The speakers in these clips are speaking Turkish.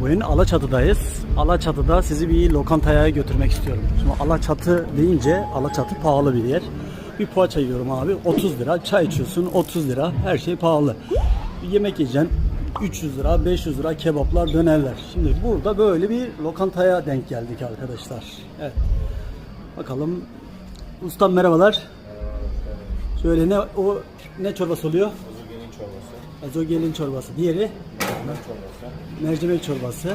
Bugün Alaçatı'dayız. Alaçatı'da sizi bir lokantaya götürmek istiyorum. Şimdi Alaçatı deyince Alaçatı pahalı bir yer. Bir poğaça yiyorum abi 30 lira. Çay içiyorsun 30 lira. Her şey pahalı. Bir yemek yiyeceksin 300 lira, 500 lira kebaplar, dönerler. Şimdi burada böyle bir lokantaya denk geldik arkadaşlar. Evet. Bakalım. Ustam merhabalar. Şöyle ne o ne çorbası oluyor? Ezogelin çorbası, Ezogelin çorbası. Diğeri mercimek çorbası, mercimek çorbası.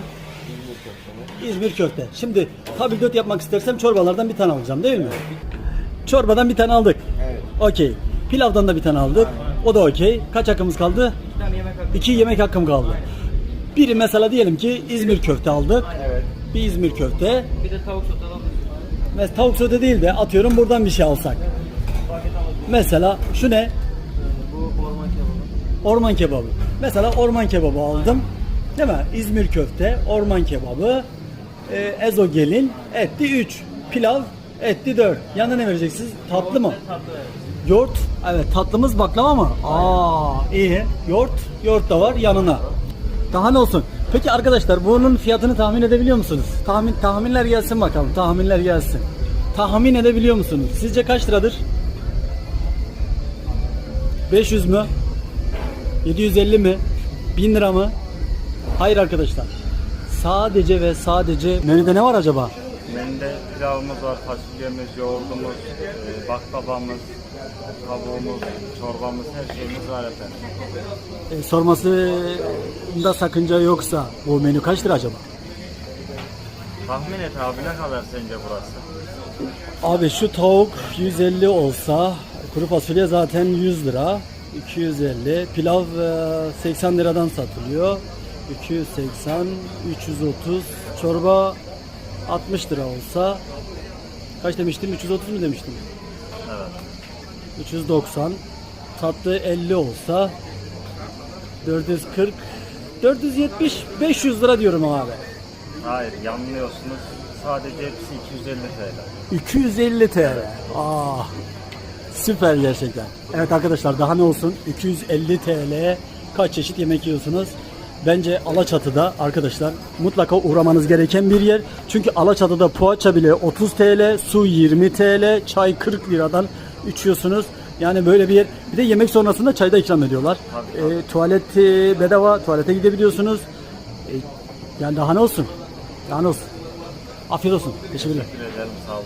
İzmir köftesi, İzmir köfte. Şimdi tabildot yapmak istersem çorbalardan bir tane alacağım değil mi? Çorbadan bir tane aldık. Evet. Okey. Pilavdan da bir tane aldık. O da okey. Kaç hakkımız kaldı? İki yemek hakkım kaldı. Biri mesela diyelim ki İzmir köfte aldık. Evet. Bir İzmir köfte. Bir de tavuk sote. Mesela tavuk sote değil de atıyorum buradan bir şey alsak. Mesela şu ne? Bu orman kebabı. Orman kebabı. Mesela orman kebabı aldım. Değil mi? İzmir köfte, orman kebabı, e, ezogelin, etli 3, pilav, etli 4. Yanına ne vereceksiniz? Tatlı mı? Tatlı. Yoğurt. Evet tatlımız baklava mı? Aa iyi. Yoğurt, yoğurt da var yanına. Daha ne olsun? Peki arkadaşlar bunun fiyatını tahmin edebiliyor musunuz? Tahmin tahminler gelsin bakalım. Tahminler gelsin. Tahmin edebiliyor musunuz? Sizce kaç liradır? 500 mü? 750 mi? 1000 lira mı? Hayır arkadaşlar. Sadece ve sadece menüde ne var acaba? Menüde pilavımız var, fasulyemiz, yoğurdumuz, e, baklavamız, tavuğumuz, çorbamız, her şeyimiz var efendim. E, sormasında sakınca yoksa bu menü kaç lira acaba? Tahmin et abi ne kadar sence burası? Abi şu tavuk 150 olsa kuru fasulye zaten 100 lira. 250. Pilav e, 80 liradan satılıyor. 280, 330. Çorba 60 lira olsa kaç demiştim? 330 mu demiştim? Evet. 390. Tatlı 50 olsa 440 470 500 lira diyorum abi. Hayır yanılıyorsunuz. Sadece hepsi 250 TL. 250 TL. Aa, süper gerçekten. Evet arkadaşlar daha ne olsun? 250 TL'ye kaç çeşit yemek yiyorsunuz? Bence Alaçatı'da arkadaşlar mutlaka uğramanız gereken bir yer. Çünkü Alaçatı'da poğaça bile 30 TL, su 20 TL, çay 40 liradan içiyorsunuz. Yani böyle bir yer. Bir de yemek sonrasında çay da ikram ediyorlar. Tabii, e, bedava, tuvalete gidebiliyorsunuz. Ee, yani daha ne olsun? Daha ne olsun? Afiyet olsun. Teşekkürler. Teşekkür ederim sağ olun.